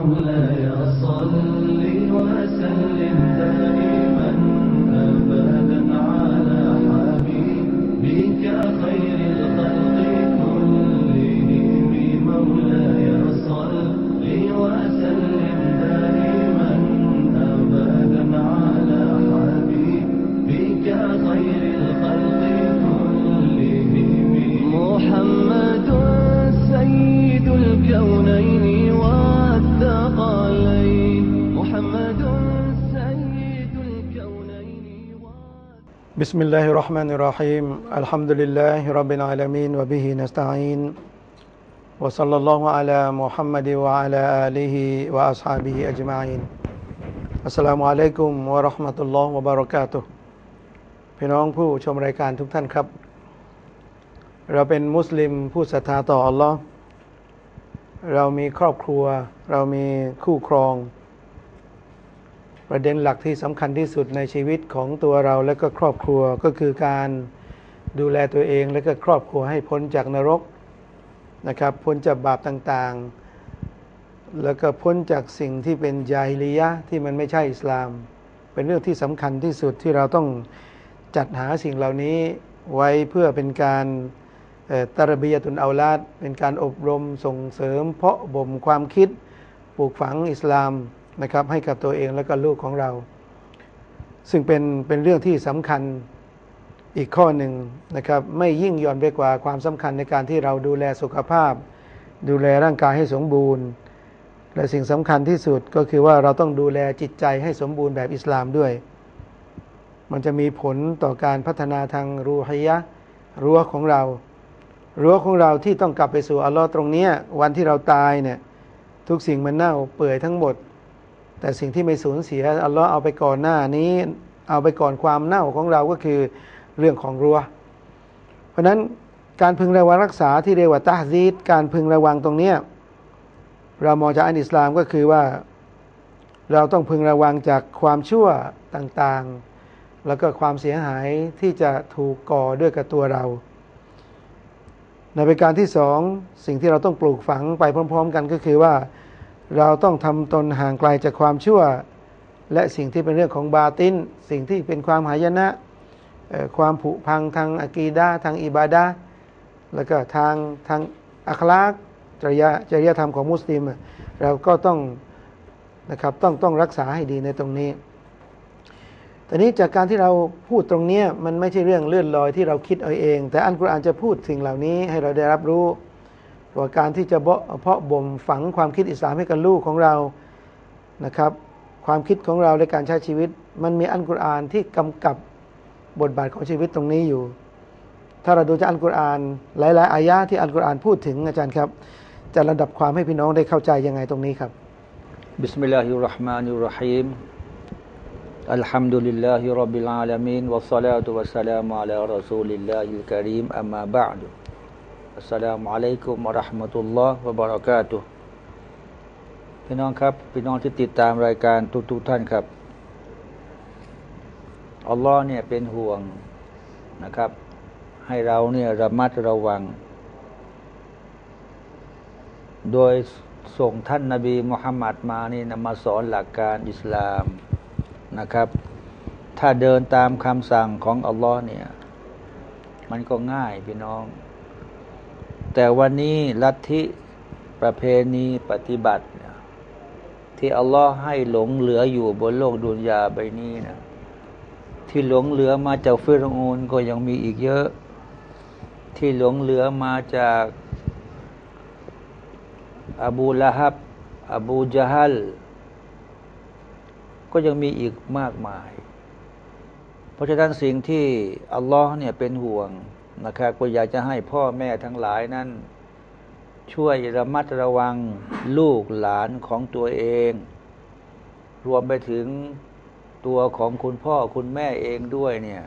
مولاي صل وسلم دائما أبدا على حبيبك خير بسم الله الرحمن الرحيم الحمد لله رب العالمين وبه نستعين وصلى الله على محمد وعلى آله وأصحابه أجمعين السلام عليكم ورحمة الله وبركاته พี่น้องผู้ชมรายการทุกท่านครับ เราเป็นมุสลิมผู้ศรัทธาต่ออัลลอฮ์เรามีครอบครัว เรามีคู่ครอง ประเด็นหลักที่สำคัญที่สุดในชีวิตของตัวเราและก็ครอบครัวก็คือการดูแลตัวเองและก็ครอบครัวให้พ้นจากนรกนะครับพ้นจากบาปต่างๆ แล้วก็พ้นจากสิ่งที่เป็นยาฮิลียะที่มันไม่ใช่อิสลาม เป็นเรื่องที่สำคัญที่สุดที่เราต้องจัดหาสิ่งเหล่านี้ไว้เพื่อเป็นการตารบียะตุนเอาลาดเป็นการอบรมส่งเสริม เพาะบ่มความคิดปลูกฝังอิสลาม นะครับให้กับตัวเองและก็ลูกของเรา ซึ่งเป็นเป็นเรื่องที่สำคัญอีกข้อหนึ่งนะครับ ไม่ยิ่งย่อนไปกว่าความสำคัญในการที่เราดูแลสุขภาพ ดูแลร่างกายให้สมบูรณ์ และสิ่งสำคัญที่สุดก็คือว่าเราต้องดูแลจิตใจให้สมบูรณ์แบบอิสลามด้วย มันจะมีผลต่อการพัฒนาทางรูฮียะรั้วของเรา รั้วของเราที่ต้องกลับไปสู่อัลลอฮ์ตรงนี้วันที่เราตายเนี่ยทุกสิ่งมันเน่าเปื่อยทั้งหมด แต่สิ่งที่ไม่สูญเสียอัลลอฮ์เอาไปก่อนหน้านี้ เอาไปก่อนความเน่าของเราก็คือเรื่องของรัวเพราะฉะนั้นการพึงระวังรักษาที่เรียกว่าตาซีดการพึงระวังตรงเนี้ยเรามองจากอันอิสลามก็คือว่าเราต้องพึงระวังจากความชั่วต่างๆ แล้วก็ความเสียหายที่จะถูกก่อด้วยกับตัวเรา ในประการที่สองสิ่งที่เราต้องปลูกฝังไปพร้อม ๆ กันก็คือว่า เราต้องทำตนห่างไกลจากความชั่ว และสิ่งที่เป็นเรื่องของบาติน สิ่งที่เป็นความหายนะความผุพังทางอะกีดาทางอิบาดาแล้วก็ทางทางอัคลากจริยจริยธรรมของมุสลิม เราก็ต้องนะครับต้องต้องรักษาให้ดีในตรงนี้แต่นี้จากการที่เราพูดตรงนี้มันไม่ใช่เรื่องเลื่อนลอยที่เราคิดเอาเอง แต่อันกุรอานจะพูดสิ่งเหล่านี้ให้เราได้รับรู้ ว่าการที่จะเพาะบ่มฝังความคิดอิสลามให้กับลูกของเรานะครับ ความคิดของเราในการใช้ชีวิต มันมีอันกุรอานที่กำกับบทบาทของชีวิตตรงนี้อยู่ ถ้าเราดูจากอันกุรอาน หลาย ๆ อายะที่อันกุรอานพูดถึงอาจารย์ครับ จะระดับความให้พี่น้องได้เข้าใจยังไงตรงนี้ครับ بسم الله الرحمن الرحيم الحمد لله رب العالمين والصلاة والسلام على رسول الله الكريم أما بعد อัสสลามุอะลัยกุมอะราะห์มะตุลลอฮ์วะบะเราะกาตุพี่น้องครับ พี่น้องที่ติดตามรายการทุกๆทท่านครับ อัลลอฮ์เนี่ยเป็นห่วงนะครับ ให้เราเนี่ยระมัดระวัง โดยส่งท่านนาบีมุฮัมมัดมานี่นมาสอนหลักการอิสลามนะครับ ถ้าเดินตามคำสั่งของอัลลอฮ์เนี่ย มันก็ง่ายพี่น้อง แต่วันนี้ลัทธิประเพณีปฏิบัติเนี่ยที่อัลลอฮ์ให้หลงเหลืออยู่บนโลกดุนยาใบนี้นะที่หลงเหลือมาจากฟิรอูนก็ยังมีอีกเยอะ ที่หลงเหลือมาจากอบูละฮับ อบูจาฮัล ก็ยังมีอีกมากมาย เพราะฉะนั้นสิ่งที่อัลลอฮ์เนี่ยเป็นห่วง นะครับก็อยากจะให้พ่อแม่ทั้งหลายนั้น ช่วยระมัดระวังลูกหลานของตัวเอง รวมไปถึงตัวของคุณพ่อคุณแม่เองด้วยเนี่ย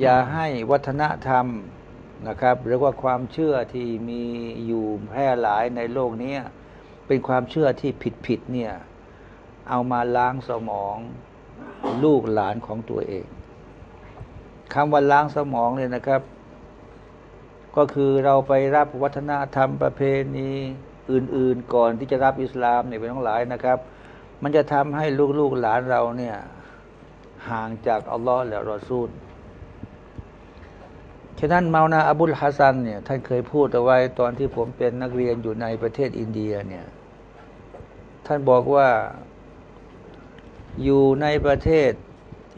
อย่าให้วัฒนธรรมนะครับหรือว่าความเชื่อที่มีอยู่แพร่หลายในโลกนี้เป็นความเชื่อที่ผิดๆเนี่ยเอามาล้างสมองลูกหลานของตัวเอง คำว่าล้างสมองเนี่ยนะครับ ก็คือเราไปรับวัฒนธรรมประเพณีอื่น ๆ ก่อนที่จะรับอิสลามเนี่ยเป็นทั้งหลายนะครับ มันจะทำให้ลูกๆหลานเราเนี่ยห่างจากอัลลอฮ์และรอซูลฉะนั้นมานาอบุลฮัสซันเนี่ยท่านเคยพูดเอาไว้ตอนที่ผมเป็นนักเรียนอยู่ในประเทศอินเดียเนี่ยท่านบอกว่าอยู่ในประเทศ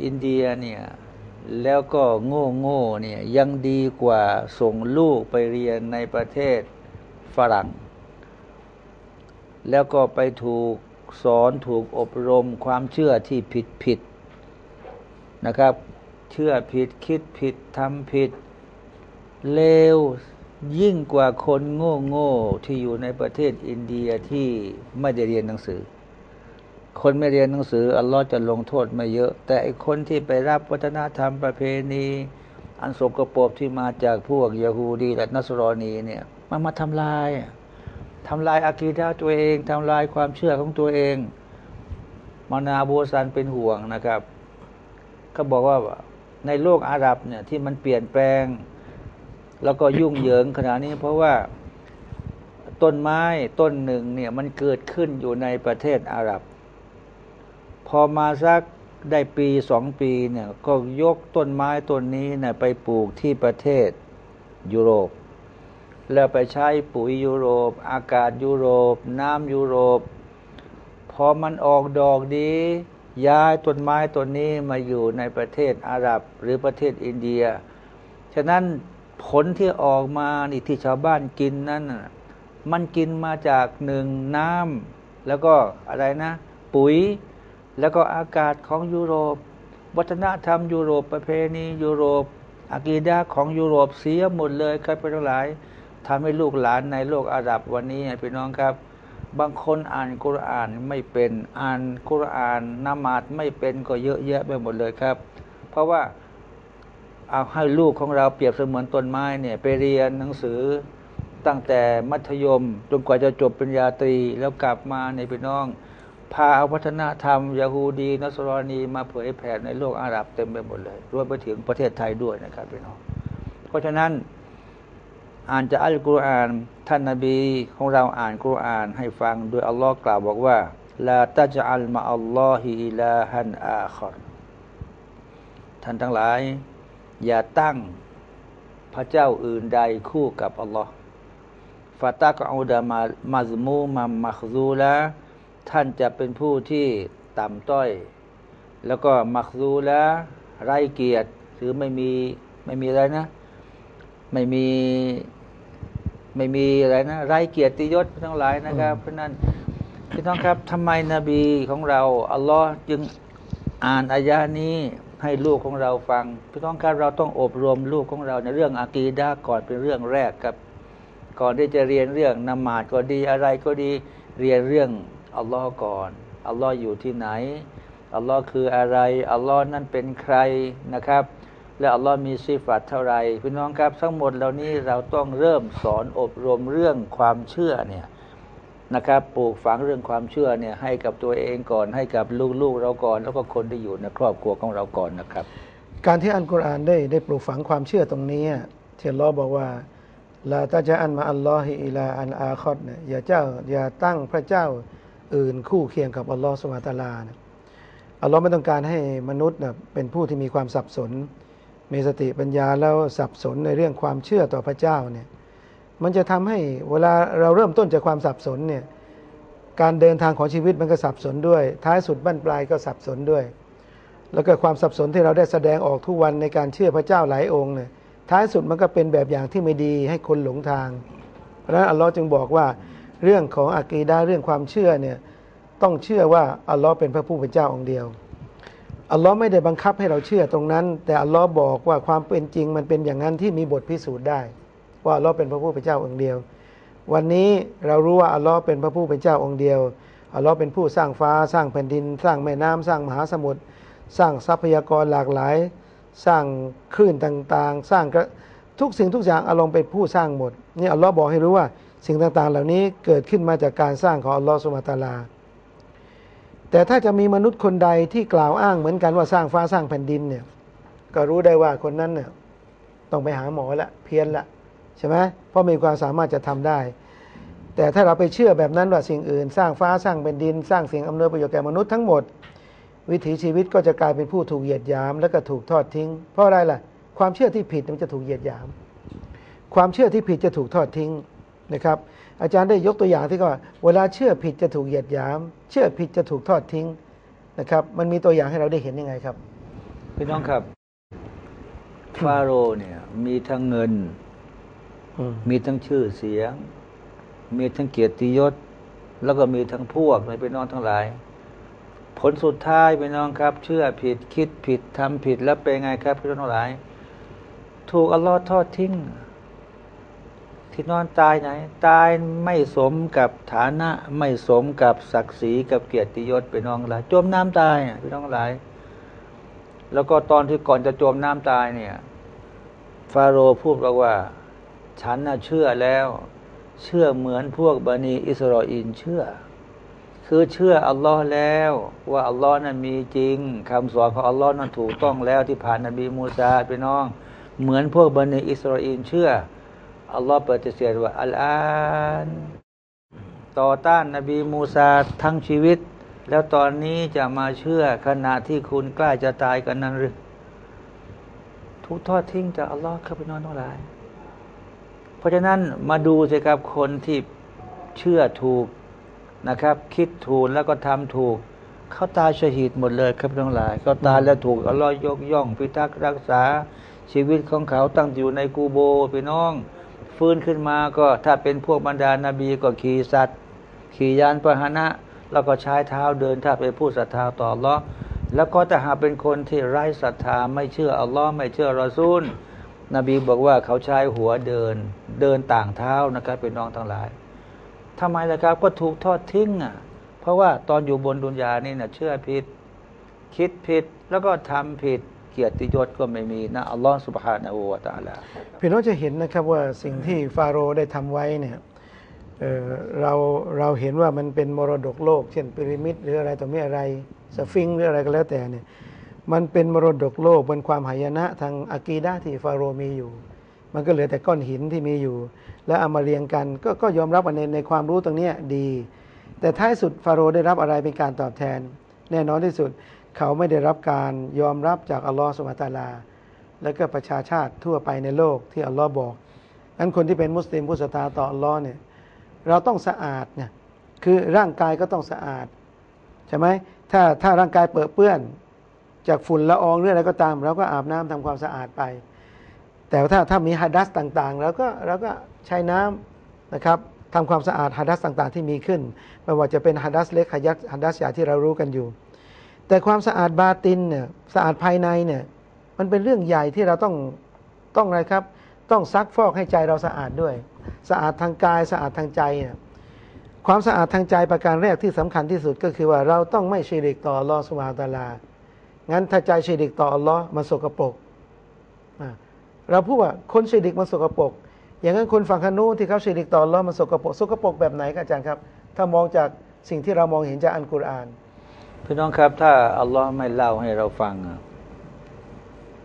อินเดียเนี่ย แล้วก็โง่โง่เนี่ยยังดีกว่าส่งลูกไปเรียนในประเทศฝรั่ง แล้วก็ไปถูกสอนถูกอบรมความเชื่อที่ผิดผิดนะครับ เชื่อผิดคิดผิดทำผิด เลวยิ่งกว่าคนโง่โง่ที่อยู่ในประเทศอินเดียที่ไม่ได้เรียนหนังสือ คนไม่เรียนหนังสืออัลลอฮ์จะลงโทษไม่เยอะ แต่ไอคนที่ไปรับวัฒนธรรมประเพณี อันสกปรกที่มาจากพวกยะฮูดีและนัสรอนีเนี่ยมันมาทำลายทำลายอากีดาตัวเองทำลายความเชื่อของตัวเองมานาบูซันเป็นห่วงนะครับ ก็บอกว่าในโลกอาหรับเนี่ยที่มันเปลี่ยนแปลง แล้วก็ยุ่งเหยิงขนาดนี้เพราะว่าต้นไม้ต้นหนึ่งเนี่ยมันเกิดขึ้นอยู่ในประเทศอาหรับ พอมาสักได้ปีสองปีเนี่ยก็ยกต้นไม้ต้นนี้น่ยไปปลูกที่ประเทศยุโรป แล้วไปใช้ปุ๋ยยุโรป อากาศยุโรป น้ำยุโรป พอมันออกดอกดี ย้ายต้นไม้ต้นนี้มาอยู่ในประเทศอาหรับหรือประเทศอินเดีย ฉะนั้นผลที่ออกมานี่ที่ชาวบ้านกินนั้นมันกินมาจากหนึ่งน้ำแล้วก็อะไรนะ ปุ๋ย แล้วก็อากาศของยุโรป วัฒนธรรมยุโรปประเพณียุโรปอากีดาของยุโรปเสียหมดเลยครับพี่น้งหลายทำให้ลูกหลานในโลกอาหรับวันนี้พี่น้องครับ บางคนอ่านกุรอานไม่เป็นอ่านกุรอานนามาดไม่เป็นก็เยอะแยะไปหมดเลยครับ เพราะว่าเอาให้ลูกของเราเปรียบเสมือนต้นไม้เนี่ยไปเรียนหนังสือตั้งแต่มัธยมจนกว่าจะจบปริญญาตรีแล้วกลับมาในพี่น้อง พาเอาวัฒนธรรมยาฮูดีนัสรอนีมาเผยแผ่ในโลกอาหรับเต็มไปหมดเลยรวมไปถึงประเทศไทยด้วยนะครับพี่น้องเพราะฉะนั้น อ่านจากอัลกุรอานท่านนาบีของเราอ่านกุรอานให้ฟังโดยอัลลอฮ์กล่าวบอกว่าลาตาจอัลมาอัลลอฮิอิลาฮันอาคอนท่านทั้งหลาย อย่าตั้งพระเจ้าอื่นใดคู่กับอัลลอฮ์ฟาตากอูดามามาซมูมัมมักซูละ ท่านจะเป็นผู้ที่ต่ำต้อย แล้วก็มักซูละไร้เกียรติหรือไม่มีไม่มีอะไรนะ ไม่มีไม่มีอะไรนะไร้เกียรติยศทั้งหลายนะครับ เพราะนั้นพี่น้องครับทำไมนบีของเราอัลลอฮ์จึงอ่านอายะนี้ให้ลูกของเราฟังพี่น้องครับเราต้องอบรมลูกของเราในเรื่องอากีดาก่อนเป็นเรื่องแรกครับ ก่อนที่จะเรียนเรื่องนมาดก็ดีอะไรก็ดีเรียนเรื่อง อัลลอฮ์ก่อน อัลลอฮ์อยู่ที่ไหน อัลลอฮ์คืออะไร อัลลอฮ์นั้นเป็นใครนะครับ และอัลลอฮ์มีสิฟัตเท่าไรพี่น้องครับทั้งหมดเหล่านี้เราต้องเริ่มสอนอบรมเรื่องความเชื่อเนี่ยนะครับปลูกฝังเรื่องความเชื่อเนี่ยให้กับตัวเองก่อนให้กับลูกๆเราก่อน แล้วก็คนที่อยู่ในครอบครัวของเราก่อนนะครับ การที่อัลกุรอานได้ได้ปลูกฝังความเชื่อตรงนี้อะที่อัลลอฮ์บอกว่าลาตาจะอันมาอัลลอฮิอิลาอันอาคอดเนี่ยอย่าเจ้าอย่าตั้งพระเจ้า อื่น คู่เคียงกับอัลลอฮ์สุบฮาตาลานะอัลลอฮ์ไม่ต้องการให้มนุษย์นะเป็นผู้ที่มีความสับสน มีสติปัญญาแล้วสับสนในเรื่องความเชื่อต่อพระเจ้าเนี่ยมันจะทำให้เวลาเราเริ่มต้นจากความสับสนเนี่ยการเดินทางของชีวิตมันก็สับสนด้วย ท้ายสุดบั้นปลายก็สับสนด้วย แล้วก็ความสับสนที่เราได้แสดงออกทุกวันในการเชื่อพระเจ้าหลายองค์เนี่ยท้ายสุดมันก็เป็นแบบอย่างที่ไม่ดีให้คนหลงทาง เพราะฉะนั้นอัลลอฮ์จึงบอกว่า เรื่องของอากีดาเรื่องความเชื่อเนี่ยต้องเชื่อว่าอัลลอฮ์เป็นพระผู้เป็นเจ้าองค์เดียวอัลลอฮ์ไม่ได้บังคับให้เราเชื่อตรงนั้น แต่อัลลอฮ์บอกว่าความเป็นจริงมันเป็นอย่างนั้นที่มีบทพิสูจน์ได้ ว่าอัลลอฮ์เป็นพระผู้เป็นเจ้าองค์เดียว วันนี้เรารู้ว่าอัลลอฮ์เป็นพระผู้เป็นเจ้าองค์เดียวอัลลอฮ์เป็นผู้สร้างฟ้าสร้างแผ่นดิน สร้างแม่น้ำสร้างมหาสมุทรสร้างทรัพยากรหลากหลาย สร้างคลื่นต่างๆ สร้างทุกสิ่งทุกอย่างอัลลอฮ์เป็นผู้สร้างหมดนี่อัลลอฮ์บอกให้รู้ว่า สิ่งต่างๆ เหล่านี้เกิดขึ้นมาจากการสร้างของอัลลอฮ์สุบฮาตาลา แต่ถ้าจะมีมนุษย์คนใดที่กล่าวอ้างเหมือนกันว่าสร้างฟ้าสร้างแผ่นดินเนี่ยก็รู้ได้ว่าคนนั้นเนี่ยต้องไปหาหมอละเพี้ยนละใช่ไหมเพราะมีความสามารถจะทำได้ แต่ถ้าเราไปเชื่อแบบนั้นว่าสิ่งอื่น สร้างฟ้าสร้างแผ่นดิน สร้างสิ่งอำนวยประโยชน์แก่มนุษย์ทั้งหมด วิถีชีวิตก็จะกลายเป็นผู้ถูกเหยียดหยาม แล้วก็ถูกทอดทิ้ง เพราะอะไรล่ะ ความเชื่อที่ผิดมันจะถูกเหยียดหยาม ความเชื่อที่ผิดจะถูกทอดทิ้ง นะครับ อาจารย์ได้ยกตัวอย่างที่ว่าเวลาเชื่อผิดจะถูกเหยียดหยาม เชื่อผิดจะถูกทอดทิ้งนะครับ มันมีตัวอย่างให้เราได้เห็นยังไงครับพี่น้องครับฟาโรห์เนี่ย มีทั้งเงินอืมมีทั้งชื่อเสียง มีทั้งเกียรติยศ แล้วก็มีทั้งพวกในพี่น้องทั้งหลาย ผลสุดท้ายพี่น้องครับ เชื่อผิดคิดผิดทำผิดแล้วเป็นไงครับพี่น้องทั้งหลาย ถูกอัลลอฮ์ทอดทิ้ง ที่นอนตายไหน ตายไม่สมกับฐานะไม่สมกับศักดิ์ศรีกับเกียรติยศพี่น้องหลายจมน้ำตายอะพี่น้องหลาย แล้วก็ตอนที่ก่อนจะจมน้ำตายเนี่ย ฟาโรห์พูดบอกว่า ฉันน่ะเชื่อแล้ว เชื่อเหมือนพวกบันิอิสราเอลเชื่อ คือเชื่ออัลลอฮ์แล้ว ว่าอัลลอฮ์นั้นมีจริงคำสอนของอัลลอฮ์นั้นถูกต้องแล้วที่ผ่านนบีมูซาพี่น้อง เหมือนพวกบันิอิสราเอลเชื่อ อัลลอฮ์ปฏิเสธว่าอัลอานต่อต้านนบีมูซาทั้งชีวิต แล้วตอนนี้จะมาเชื่อขณะที่คุณใกล้จะตายกันนั้นหรือถูกทอดทิ้งจากอัลลอฮ์ครับพี่น้องทั้งหลาย เพราะฉะนั้นมาดูสิครับคนที่เชื่อถูกนะครับ คิดถูกแล้วก็ทำถูก เขาตายชหีดหมดเลยครับพี่น้งหลาย เขาตายแล้วถูกอัลลอฮ์ยกย่อง พิทักษ์รักษาชีวิตของเขาตั้งอยู่ในกูโบพี่น้อง ฟื้นขึ้นมาก็ถ้าเป็นพวกบรรดานาบีก็ขี่สัตว์ ขี่ยานพาหนะ แล้วก็ใช้เท้าเดินถ้าเป็นผู้ศรัทธาต่ออัลลอฮ์แล้วก็ถ้าหากเป็นคนที่ไร้ศรัทธาไม่เชื่ออัลลอฮ์ไม่เชื่อรอซูล นบีบอกว่าเขาใช้หัวเดินเดินต่างเท้านะครับเป็นน้องทั้งหลายทำไมล่ะครับก็ถูกทอดทิ้งอะเพราะว่าตอนอยู่บนดุนยานี่นะเชื่อผิด คิดผิดแล้วก็ทำผิด เกียรติยศก็ไม่มีนะอัลลอฮ์สุบฮานะฮูวะตาลาพี่น้องจะเห็นนะครับว่าสิ่งที่ฟาโรห์ได้ทำไว้เนี่ยเเราเราเห็นว่ามันเป็นมรดกโลก เช่นพีระมิดหรืออะไรต่อมีอะไรสฟิงหรืออะไรก็แล้วแต่เนี่ยมันเป็นมรดกโลกเป็นความหายนะทางอะกีดะห์ที่ฟาโรห์มีอยู่ มันก็เหลือแต่ก้อนหินที่มีอยู่ แล้วเอามาเรียงกันก็ก็ยอมรับในในความรู้ตรงนี้ดี แต่ท้ายสุดฟาโรห์ได้รับอะไรเป็นการตอบแทน แน่นอนที่สุด เขาไม่ได้รับการยอมรับจากอัลลอฮฺสุบฮานตาลา แล้วก็ประชาชาติทั่วไปในโลกที่อัลลอฮ์บอกนั้นคนที่เป็นมุสลิมผู้ศรัทธาต่ออัลลอฮ์เนี่ยเราต้องสะอาดเนี่ยคือร่างกายก็ต้องสะอาดใช่ไหมถ้าถ้าร่างกายเปื้อนเปื้อน จากฝุ่นละอองหรืออะไรก็ตามเราก็อาบน้ำทำความสะอาดไป แต่ถ้าถ้ามีฮัดดัสต่างๆเราก็เราก็ใช้น้ำนะครับทำความสะอาดฮัดดัสต่างๆ ที่มีขึ้นไม่ว่าจะเป็นฮัดดัสเล็กฮัดดัสฮัดดัสใหญ่ที่เรารู้กันอยู่ แต่ความสะอาดบาตินเนี่ยสะอาดภายในเนี่ยมันเป็นเรื่องใหญ่ที่เราต้องต้องอะไรครับ ต้องซักฟอกให้ใจเราสะอาดด้วย สะอาดทางกายสะอาดทางใจเนี่ยความสะอาดทางใจประการแรกที่สำคัญที่สุดก็คือว่าเราต้องไม่ชิริกต่อลอสุบฮาวตาลา งั้นถ้าใจชิริกต่ออัลลอฮ์มันสกปรกเราพูดว่าคนชิริกมันสกปรกอย่างนั้นคนฝั่งคานูที่เขาชิริกต่ออัลลอฮ์มันสกปรกสกปรกแบบไหนครับอาจารย์ครับ ถ้ามองจากสิ่งที่เรามองเห็นจากอัลกุรอาน พี่น้องครับ ถ้าอัลลอฮ์ไม่เล่าให้เราฟัง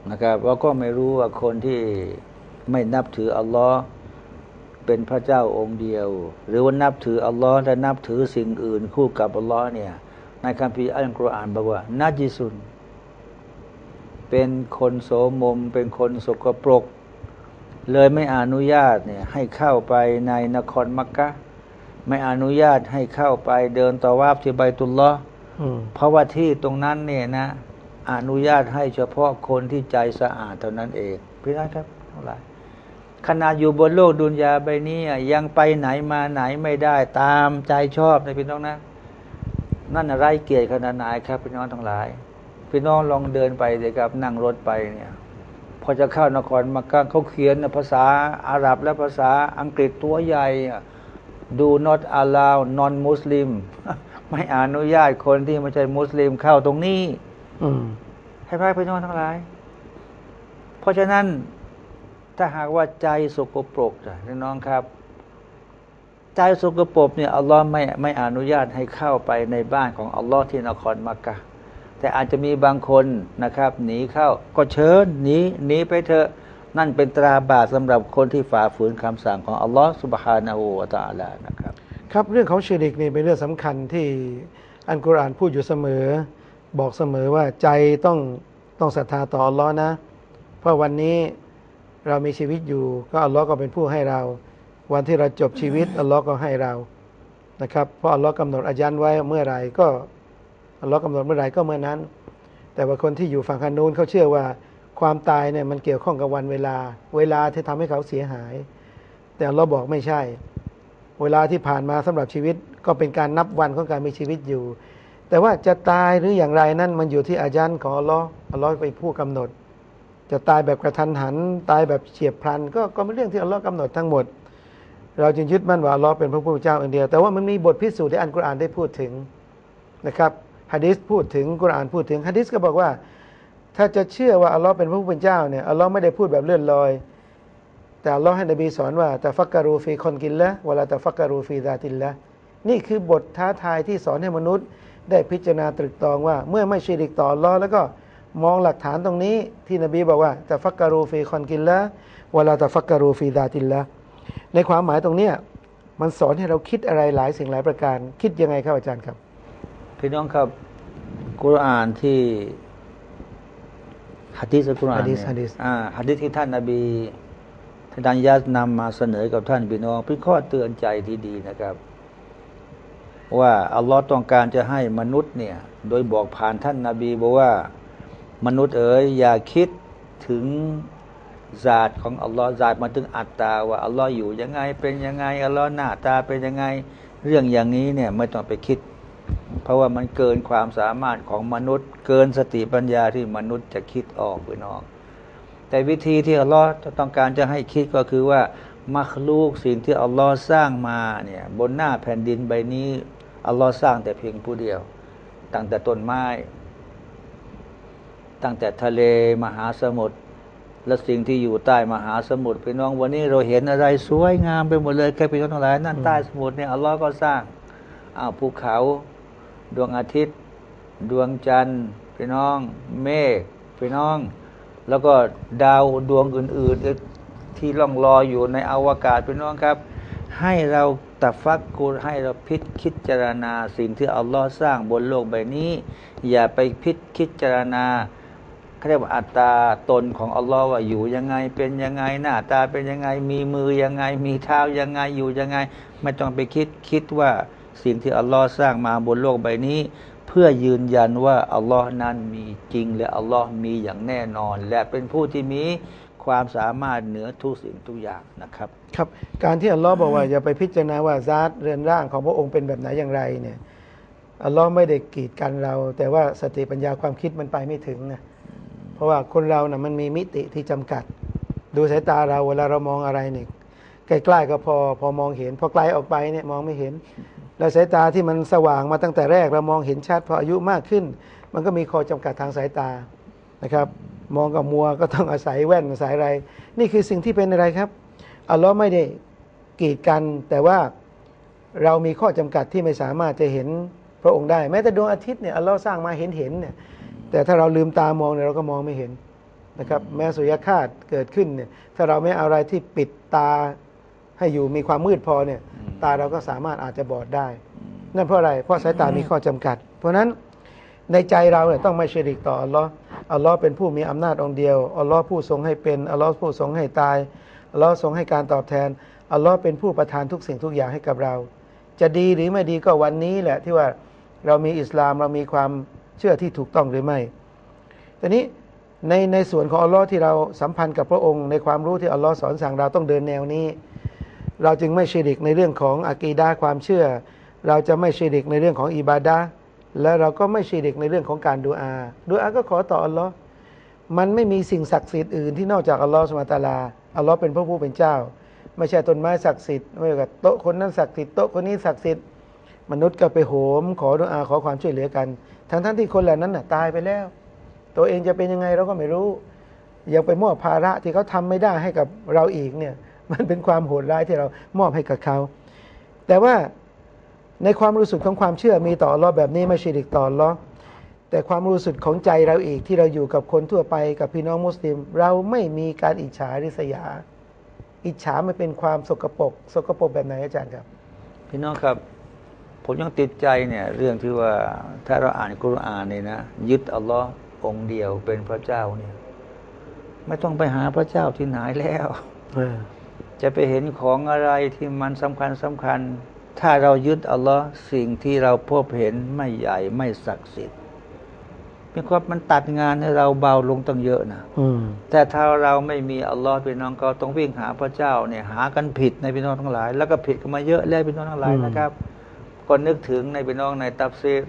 นะครับเราก็ไม่รู้ว่าคนที่ไม่นับถืออัลลอฮ์เป็นพระเจ้าองค์เดียว หรือว่านับถืออัลลอฮ์และนับถือสิ่งอื่น คู่กับอัลลอฮ์เนี่ย ในคัมภีร์อัลกุรอานบอกว่านาจิสุน เป็นคนโสมม เป็นคนสกปรก เลยไม่อนุญาตเนี่ยให้เข้าไปในนครมักกะไม่อนุญาตให้เข้าไปเดินตะวาบที่ไบตุลลอ์ เพราะว่าที่ตรงนั้นเนี่ยนะ อนุญาตให้เฉพาะคนที่ใจสะอาดเท่านั้นเองพี่น้องครับเท่าไหร่ขนาดอยู่บนโลกดุนยาใบนี้ยังไปไหนมาไหนไม่ได้ตามใจชอบนะพี่น้องนะนั่นอะไรเกียรติขนาดไหนครับพี่น้องทั้งหลาย พี่น้องลองเดินไปเลยครับ นั่งรถไปเนี่ยพอจะเข้านครมักกะเขาเขียนภาษาอาหรับและภาษาอังกฤษตัวใหญ่ดู not allow non Muslim ไม่อนุญาตคนที่ไม่ใช่มุสลิมเข้าตรงนี้อให้พระพี่น้องทั้งหลาย เพราะฉะนั้นถ้าหากว่าใจสกปรกจ้ะน้องครับ ใจสกปรกเนี่ยอัลลอฮ์ไม่ไม่อนุญาตให้เข้าไปในบ้านของอัลลอฮ์ที่นครมักกะแต่อาจจะมีบางคนนะครับหนีเข้าก็เชิญหนีหนีไปเถอะนั่นเป็นตราบาสสำหรับคนที่ฝ่าฝืนคำสั่งของอัลลอฮ์สุบฮานาหูวะตาลานะครับ ครับเรื่องของชิริกนี่เป็นเรื่องสำคัญที่อันกุรอานพูดอยู่เสมอ บอกเสมอว่าใจต้องต้องศรัทธาต่ออัลลอฮ์นะ เพราะวันนี้เรามีชีวิตอยู่ ก็อัลลอฮ์ก็เป็นผู้ให้เรา วันที่เราจบชีวิตอัลลอฮ์ก็ให้เรานะครับเพราะอัลลอฮ์กำหนดอายันไว้เมื่อไรก็อัลลอฮ์กำหนดเมื่อไรก็เมื่อนั้น แต่ว่าคนที่อยู่ฝั่งคันนูนเขาเชื่อว่าความตายเนี่ยมันเกี่ยวข้องกับวันเวลา เวลาที่ทำให้เขาเสียหาย แต่อัลลอฮ์บอกไม่ใช่ เวลาที่ผ่านมาสำหรับชีวิต ก็เป็นการนับวันของการมีชีวิตอยู่ แต่ว่าจะตายหรืออย่างไรนั่นมันอยู่ที่อายันของอัลลอฮ์อัลลอฮ์ไปนผู้กำหนด จะตายแบบกระทันหัน ตายแบบเฉียบพลัน ก็ก็เป็นเรื่องที่อัลลอฮ์กำหนดทั้งหมด เราจึงยึดมั่นว่าอัลลอฮ์เป็นพระผู้เป็นเจ้าองค์เดียว แต่ว่ามันมีบทพิสูจน์ที่อันกุรอานได้พูดถึงนะครับฮะดิษพูดถึงกุรอานพูดถึงฮะดิษก็บอกว่า ถ้าจะเชื่อว่าอัลลอฮ์เป็นพระผู้เป็นเจ้าเนี่ยอัลลอฮ์ไม่ได้พูดแบบเลื่อนลอย แต่อัลลอฮ์ให้นบีสอนว่าแต่ฟักการูฟีคอนกินละเวลาแต่ฟักการูฟีดาตินละนี่คือบทท้าทายที่สอนให้มนุษย์ ได้พิจารณาตรึกตรองว่า เมื่อไม่ชิริกต่ออัลลอฮ์แล้วก็มองหลักฐานตรงนี้ที่นบีบอกว่าแต่ฟักการูฟีคอนกินละเวลาแต่ฟักการูฟีดาตินละในความหมายตรงเนี้ยมันสอนให้เราคิดอะไรหลายสิ่งหลายประการ คิดยังไงครับอาจารย์ครับ พี่น้องครับกุรอานที่ฮะดีษอัลกุรอานฮะดีษเนี่ยฮะดีษอ่าฮะดีษที่ท่านนบี ท่านยัสนำมาเสนอกับท่านพี่น้องเป็นข้อเตือนใจที่ดีนะครับ ว่าอัลลอฮ์ต้องการจะให้มนุษย์เนี่ย โดยบอกผ่านท่านนาบีบอกว่า มนุษย์เอ๋ยอย่าคิดถึงศาสตร์ของอัลลอฮ์ศาสตร์มาถึงอัตตา ว่าอัลลอฮ์อยู่ยังไงเป็นยังไงอัลลอฮ์หน้าตาเป็นยังไงเรื่องอย่างนี้เนี่ยไม่ต้องไปคิด เพราะว่ามันเกินความสามารถของมนุษย์ เกินสติปัญญาที่มนุษย์จะคิดออกพี่น้อง แต่วิธีที่อัลลอฮ์จะต้องการจะให้คิดก็คือว่ามัคลูกสิ่งที่อัลลอฮ์สร้างมาเนี่ยบนหน้าแผ่นดินใบนี้อัลลอฮ์สร้างแต่เพียงผู้เดียว ตั้งแต่ต้นไม้ ตั้งแต่ทะเลมหาสมุทรและสิ่งที่อยู่ใต้มหาสมุทรพี่น้องวันนี้เราเห็นอะไรสวยงามไปหมดเลยแค่พี่น้องทั้งหลายนั่นใต้สมุทรเนี่ยอัลลอฮ์ก็สร้างอ้าวภูเขาดวงอาทิตย์ ดวงจันทร์พี่น้อง เมฆพี่น้อง แล้วก็ดาวดวงอื่น ๆ ที่ล่องลอยอยู่ในอวกาศพี่น้องครับ ให้เราตัฟักกูให้เราพิจคิดจารณาสิ่งที่อัลลอฮ์สร้างบนโลกใบนี้ อย่าไปพิจคิดจารณาเขาเรียกว่าอัตตาตนของอัลลอฮ์ว่าอยู่ยังไงเป็นยังไงหน้าตาเป็นยังไงมีมือยังไง มีเท้ายังไงอยู่ยังไง ไม่ต้องไปคิดคิดว่าสิ่งที่อัลลอฮ์สร้างมาบนโลกใบนี้ เพื่อยืนยันว่าอัลลอฮ์นั้นมีจริง และอัลลอฮ์มีอย่างแน่นอน และเป็นผู้ที่มีความสามารถเหนือทุกสิ่งทุกอย่างนะครับ ครับ การที่อัลลอฮ์บอกว่าอย่าไปพิจารณาว่าซาตเรือนร่างของพระองค์เป็นแบบไหนอย่างไรเนี่ยอัลลอฮ์ไม่ได้กีดกันเรา แต่ว่าสติปัญญาความคิดมันไปไม่ถึงนะเพราะว่าคนเรานะ่ะมันมีมิติที่จำกัด ดูสายตาเราเวลาเรามองอะไรเนี่ย ใกล้ๆก็พอพอมองเห็น พอไกลออกไปเนี่ยมองไม่เห็น แล้วสายตาที่มันสว่างมาตั้งแต่แรกเรามองเห็นชัดพออายุมากขึ้น มันก็มีข้อจำกัดทางสายตานะครับ มองกับมัวก็ต้องอาศัยแว่นอายไร นี่คือสิ่งที่เป็นอะไรครับอัลลอฮ์ไม่ได้กีดกัน แต่ว่าเรามีข้อจำกัดที่ไม่สามารถจะเห็นพระองค์ได้ แม้แต่ดวงอาทิตย์เนี่ยอัลลอฮ์สร้างมาเห็นเห็นเนี่ยแต่ถ้าเราลืมตามองเนี่ยเราก็มองไม่เห็นนะครับแม้สุริยคาสเกิดขึ้นเนี่ยถ้าเราไม่เอาอะไรที่ปิดตา ให้อยู่มีความมืดพอเนี่ย ตาเราก็สามารถอาจจะบอดได้ นั่นเพราะอะไร เพราะสายตามีข้อจำกัด เพราะฉะนั้นในใจเราเนี่ยต้องไม่ชริกต่ออัลลอฮ์อัลลอฮ์เป็นผู้มีอำนาจองค์เดียวอัลลอฮ์ผู้ทรงให้เป็นอัลลอฮ์ผู้ทรงให้ตายอัลลอฮ์ทรงให้การตอบแทนอัลลอฮ์เป็นผู้ประทานทุกสิ่งทุกอย่างให้กับเรา จะดีหรือไม่ดีก็วันนี้แหละที่ว่าเรามีอิสลามเรามีความเชื่อที่ถูกต้องหรือไม่ทีนี้ในในส่วนของอัลลอฮ์ที่เราสัมพันธ์กับพระองค์ ในความรู้ที่อัลลอฮ์สอนสั่งเราต้องเดินแนวนี้ เราจึงไม่ชิริกในเรื่องของอากีดาความเชื่อ เราจะไม่ชิริกในเรื่องของอิบาดะและเราก็ไม่ชิริกในเรื่องของการดูอาดูอาก็ขอต่ออัลลอฮ์มันไม่มีสิ่งศักดิ์สิทธิ์อื่นที่นอกจากอัลลอฮ์สุลตาลาอัลลอฮ์เป็นพระผู้เป็นเจ้า ไม่ใช่ต้นไม้ศักดิ์สิทธิ์ไม่ใช่โต๊ะคนนั้นศักดิ์สิทธิ์โต๊ะคนนี้ศักดิ์สิทธิ์มนุษย์ก็ไปโหม ขอดูอาขอความช่วยเหลือกัน ทั้งทั้งที่คนเหล่านั้นน่ะตายไปแล้ว ตัวเองจะเป็นยังไงเราก็ไม่รู้ ยังไปมอบภาระที่เขาทำไม่ได้ให้กับเราอีกเนี่ย มันเป็นความโหดร้ายที่เรามอบให้กับเขา แต่ว่าในความรู้สึกของความเชื่อมีต่ออัลลอฮ์แบบนี้ไม่ชิริกต่ออัลลอฮ์แต่ความรู้สึกของใจเราอีกที่เราอยู่กับคนทั่วไปกับพี่น้องมุสลิม เราไม่มีการอิจฉาริษยา อิจฉามันเป็นความสกปรกสกปรกแบบไหนอาจารย์ครับ พี่น้องครับ ผมยังติดใจเนี่ยเรื่องที่ว่าถ้าเราอ่านกุรอานเนี่ยนะยึดอัลลอฮ์องค์เดียวเป็นพระเจ้าเนี่ย ไม่ต้องไปหาพระเจ้าที่ไหนแล้ว จะไปเห็นของอะไรที่มันสำคัญสำคัญ ถ้าเรายึดอัลลอฮ์สิ่งที่เราพบเห็นไม่ใหญ่ไม่ศักดิ์สิทธิ์เป็นความมันตัดงานให้เราเบาลงตั้งเยอะนะอืมแต่ถ้าเราไม่มีอัลลอฮ์พี่น้องก็ต้องวิ่งหาพระเจ้าเนี่ยหากันผิดในพี่น้องทั้งหลาย แล้วก็ผิดกันมาเยอะแล้วพี่น้องทั้งหลายนะครับก็นึกถึงในพี่น้องในตับซีร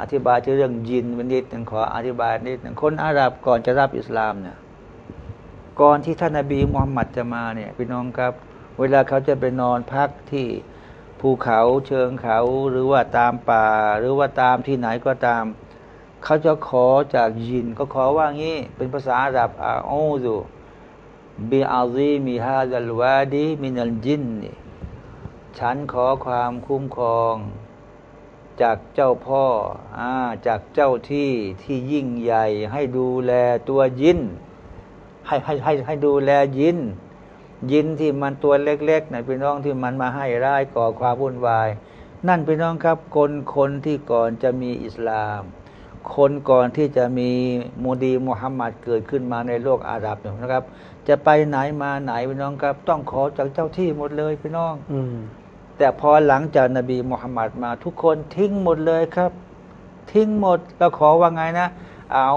อธิบายที่เรื่องยินวันนิดหนึ่งขออธิบายนิดหนึ่งคนอาหรับก่อนจะรับอิสลามเนี่ย ก่อนที่ท่านนบีมุฮัมมัดจะมาเนี่ยพี่น้องครับ เวลาเขาจะไปนอนพักที่ภูเขาเชิงเขาหรือว่าตามป่า หรือว่าตามที่ไหนก็ตาม เขาจะขอจากยิน ก็ขอว่างี้เป็นภาษาอาหรับอาอูซุบิอาซีมีฮาดัลวาดีมินัลจินนี่ฉันขอความคุ้มครองจากเจ้าพ่ออาจากเจ้าที่ที่ยิ่งใหญ่ให้ดูแลตัวยิน ให้ให้ให้ให้ดูแลยิน ยินที่มันตัวเล็กๆนะพี่น้องที่มันมาให้ร้ายก่อความวุ่นวาย นั่นพี่น้องครับคนคนที่ก่อนจะมีอิสลาม คนก่อนที่จะมีมูดีมุฮัมมัดเกิดขึ้นมาในโลกอาหรับเนี่ยนะครับ จะไปไหนมาไหนพี่น้องครับ ต้องขอจากเจ้าที่หมดเลยพี่น้อง อืมแต่พอหลังจากนบีมุฮัมมัดมาทุกคนทิ้งหมดเลยครับ ทิ้งหมดแล้วขอว่าไงนะ อา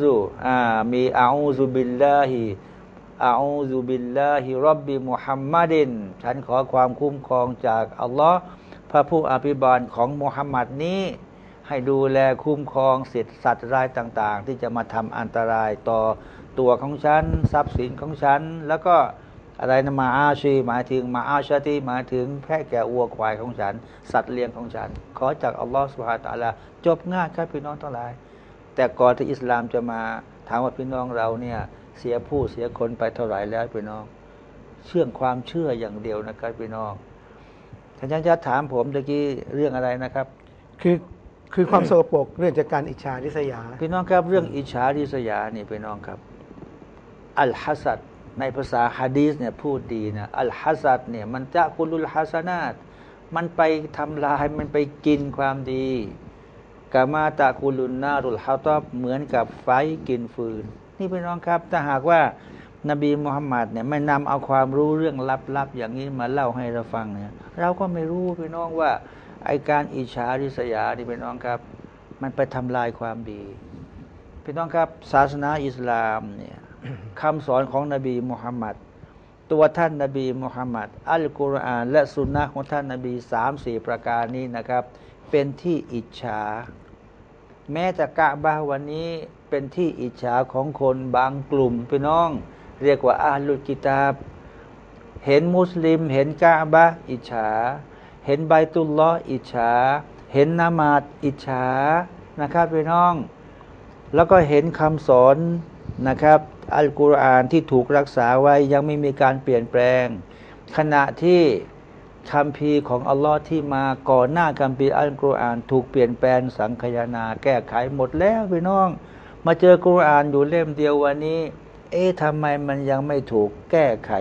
ซูอ่ามีอาซูบิลลาฮิอาซูบิลลาฮิรับบิมุฮัมมัดิน ฉันขอความคุ้มครองจากอัลลอฮ์พระผู้อภิบาลของมุฮัมมัดนี้ ให้ดูแลคุ้มครองสิทธิสัตว์ร้ายต่าง ๆ ที่จะมาทำอันตรายต่อตัวของฉัน ทรัพย์สินของฉัน แล้วก็อะไรนะมาอาชีหมายถึงมาอาชาติหมายถึงแพะแกะวัวควายของฉัน สัตว์เลี้ยงของฉัน ขอจากอัลลอฮฺสุบฮานตะลา จบง่ายครับพี่น้องทั้งหลาย แต่ก่อนที่อิสลามจะมาถามว่าพี่น้องเราเนี่ยเสียผู้เสียคนไปเท่าไหร่แล้วพี่น้อง เชื่องความเชื่ออย่างเดียวนะครับพี่น้องท่านอาจารย์ถามผมตะกี้เรื่องอะไรนะครับ คือคือความสกปรกเรื่องจากการอิจฉาริษยา พี่น้องครับเรื่องอิจฉาริษยานี่พี่น้องครับ อัลฮัสัดในภาษาฮะดีสเนี่ยพูดดีนะอัลฮัสัดเนี่ยมันจะคุลุลฮัสนาตมันไปทำลายมันไปกินความดี กามาตะคุลุนนารุลฮาตอบเหมือนกับไฟกินฟืน นี่พี่น้องครับ ถ้าหากว่านบีมุฮัมมัดเนี่ยไม่นำเอาความรู้เรื่องลับๆอย่างนี้มาเล่าให้เราฟังเนี่ยเราก็ไม่รู้พี่น้องว่าไอการอิจฉาริษยานี่พี่น้องครับ มันไปทำลายความดีพี่น้องครับ ศาสนาอิสลามเนี่ยคำสอนของนบีมุฮัมมัดตัวท่านนบีมุฮัมมัดอัลกุรอาน และสุนนะของท่านนบีสามสี่ประการนี้นะครับ เป็นที่อิจฉา แม้แต่กะบะห์วันนี้เป็นที่อิจฉาของคนบางกลุ่มพี่น้อง เรียกว่าอาลุกิตาบ เห็นมุสลิม เห็นกะบะอิจฉา เห็นไบตุลลออิจฉา เห็นนามาดอิจฉานะครับพี่น้อง แล้วก็เห็นคำสอนนะครับอัลกุรอานที่ถูกรักษาไว้ยังไม่มีการเปลี่ยนแปลง ขณะที่ คำพีร์ของอัลลอฮ์ที่มาก่อนหน้าคำพีร์อัลกุรอานถูกเปลี่ยนแปลงสังคายนา แก้ไขหมดแล้วพี่น้อง มาเจอกุรอานอยู่เล่มเดียววันนี้ เอ๊ะทำไมมันยังไม่ถูกแก้ไข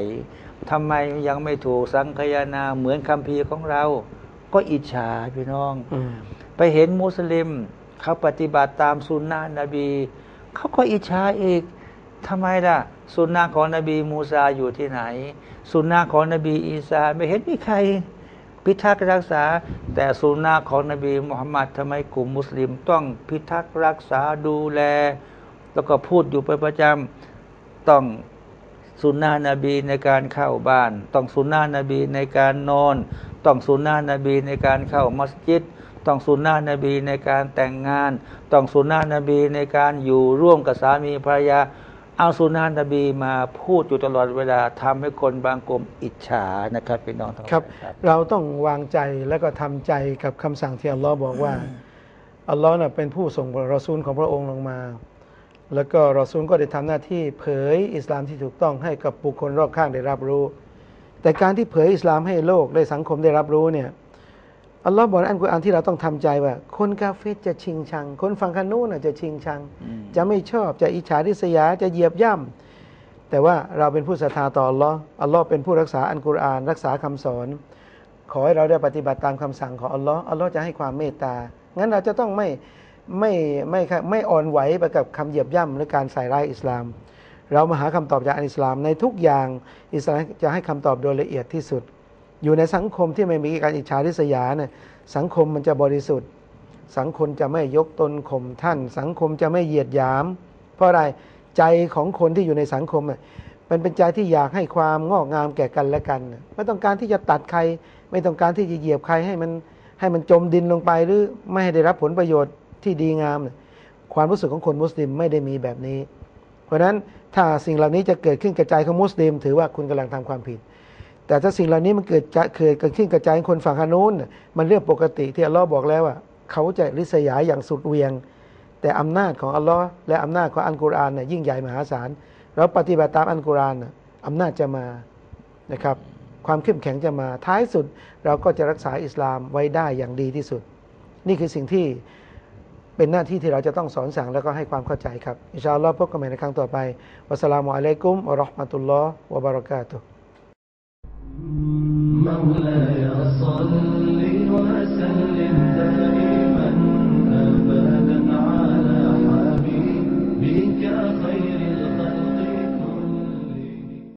ทำไมยังไม่ถูกสังคายนาเหมือนคำพีร์ของเรา ก็อิจฉาพี่น้องอืมไปเห็นมุสลิมเขาปฏิบัติตามสุนนะนบีเขาก็อิจฉาอีก ทำไมล่ะ สุนนะของนบีมูซาอยู่ที่ไหน สุนนะของนบีอีสาไม่เห็นมีใคร พิทักษ์รักษา แต่สุนนะของนบีมุฮัมมัดทำไมกลุ่มมุสลิมต้องพิทักษ์รักษาดูแล แล้วก็พูดอยู่เป็นประจำต้องสุนนะนบีในการเข้าบ้าน ต้องสุนนะนบีในการนอน ต้องสุนนะนบีในการเข้ามัสยิด ต้องสุนนะนบีในการแต่งงาน ต้องสุนนะนบีในการอยู่ร่วมกับสามีภรรยา เอาสุนนะนบีมาพูดอยู่ตลอดเวลาทำให้คนบางกลุ่มอิจฉานะครับพี่น้องทั้งหลายครับ เราต้องวางใจแล้วก็ทำใจกับคำสั่งที่อัลลอฮ์บอกว่าอัลลอฮ์น่ะเป็นผู้ส่งรอซูลของพระองค์ลงมา แล้วก็รอซูลก็ได้ทำหน้าที่เผยอิสลามที่ถูกต้องให้กับบุคคลรอบข้างได้รับรู้ แต่การที่เผยอิสลามให้โลกได้สังคมได้รับรู้เนี่ย อัลลอฮ์บอกในอันกุรอานที่เราต้องทำใจว่า คนกาเฟรจะชิงชัง คนฝั่งคานูนน่ะจะชิงชังอืมจะไม่ชอบจะอิจฉาริษยาจะเหยียบย่ำแต่ว่าเราเป็นผู้ศรัทธาต่ออัลลอฮ์อัลลอฮ์เป็นผู้รักษาอันกุรอานรักษาคำสอน ขอให้เราได้ปฏิบัติตามคำสั่งของอัลลอฮ์อัลลอฮ์จะให้ความเมตตา งั้นเราจะต้องไม่ไม่ไม่ไม่ไม่อ่อนไหวไปกับคำเหยียบย่ำหรือการใส่ร้ายอิสลาม เรามาหาคำตอบจากอันอิสลามในทุกอย่างอิสลามจะให้คำตอบโดยละเอียดที่สุด อยู่ในสังคมที่ไม่มีการอิจฉาริษยาเนี่ยสังคมมันจะบริสุทธิ์ สังคมจะไม่ยกตนข่มท่าน สังคมจะไม่เหยียดหยาม เพราะอะไรใจของคนที่อยู่ในสังคมมันเป็นใจที่อยากให้ความงอกงามแก่กันและกัน ไม่ต้องการที่จะตัดใคร ไม่ต้องการที่จะเหยียบใครให้มันให้มันจมดินลงไปหรือไม่ให้ได้รับผลประโยชน์ที่ดีงาม ความรู้สึกของคนมุสลิมไม่ได้มีแบบนี้ เพราะฉะนั้นถ้าสิ่งเหล่านี้จะเกิดขึ้นกระจายของมุสลิม ถือว่าคุณกำลังทำความผิด แต่ถ้าสิ่งเหล่านี้มันเกิดจะเกิดเกิดขึ้นกระจายคนฝั่งฮานูนมันเรื่องปกติที่อัลลอฮ์บอกแล้วว่าเขาจะริษยาอย่างสุดเวียง แต่อำนาจของอัลลอฮ์และอำนาจของอัลกุรอานเนี่ยยิ่งใหญ่มหาศาลเราปฏิบัติตามอัลกุรอานอำนาจจะมานะครับ ความเข้มแข็งจะมาท้ายสุด เราก็จะรักษาอิสลามไว้ได้อย่างดีที่สุด นี่คือสิ่งที่เป็นหน้าที่ที่เราจะต้องสอนสั่งแล้วก็ให้ความเข้าใจครับ อินชาอัลลอฮ์พบกันใหม่ในครั้งต่อไปวัสสลามุอะลัยกุมวะราะห์มะตุลลอฮ์วะบะเรากาตุ مولاي صلي